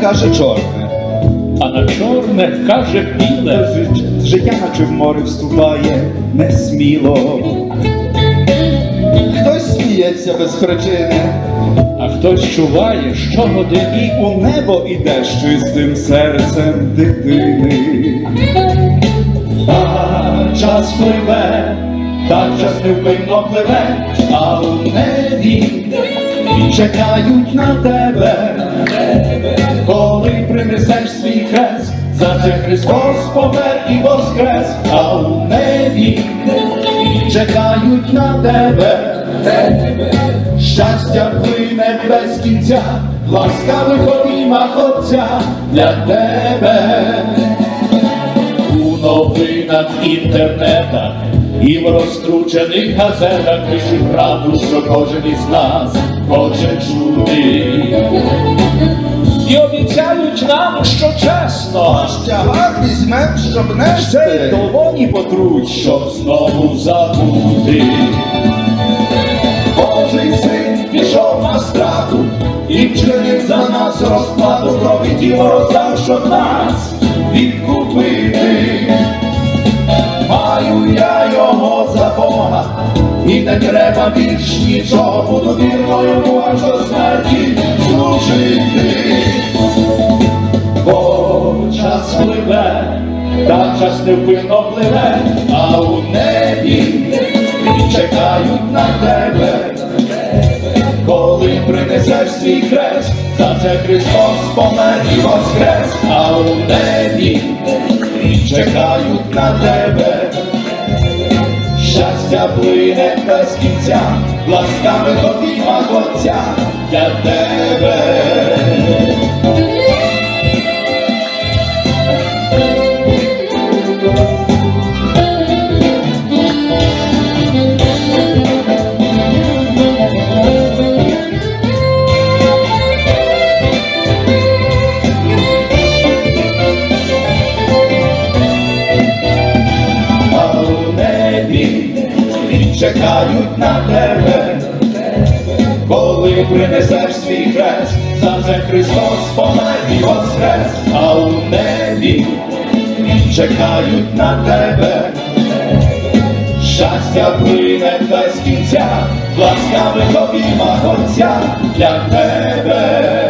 каже чорне. а на чорне каже біле. Життя наче в море вступає несміло. Хтось сміється без причини, А хтось чуває щогодини. і у небо іде з чистим серцем дитини. А час пливе, так час невпинно пливе, а у небі чекають на тебе, коли принесеш свій хрест, за це Христос помер і воскрес, а у небі чекають на тебе. Щастя плине без кінця, ласкавих обіймах Отця для тебе. У новинах, інтернетах і в розкручених газетах пишуть правду, що кожен із нас хоче чути. Нам, що чесно. Тягар візьмем, щоб Ще й долоні потруть, щоб знову забути. Божий син пішов на страту і вчинив за нас розплату, крові тіло роздав, щоб нас відкупити. Маю я його за Бога, і не треба більш нічого, буду вірно йому аж до смерті служити. Час невпинно пливе, а у небі чекають на тебе, коли принесеш свій хрест, за це Христос помер і воскрес, а у небі чекають на тебе. Щастя плине без кінця, ласкавих обіймах Отця для тебе. Чекають на тебе, коли принесеш свій хрест, за це Христос помер і воскрес, а у небі чекають на тебе. Щастя плине без кінця, ласкавих обіймах Отця для тебе.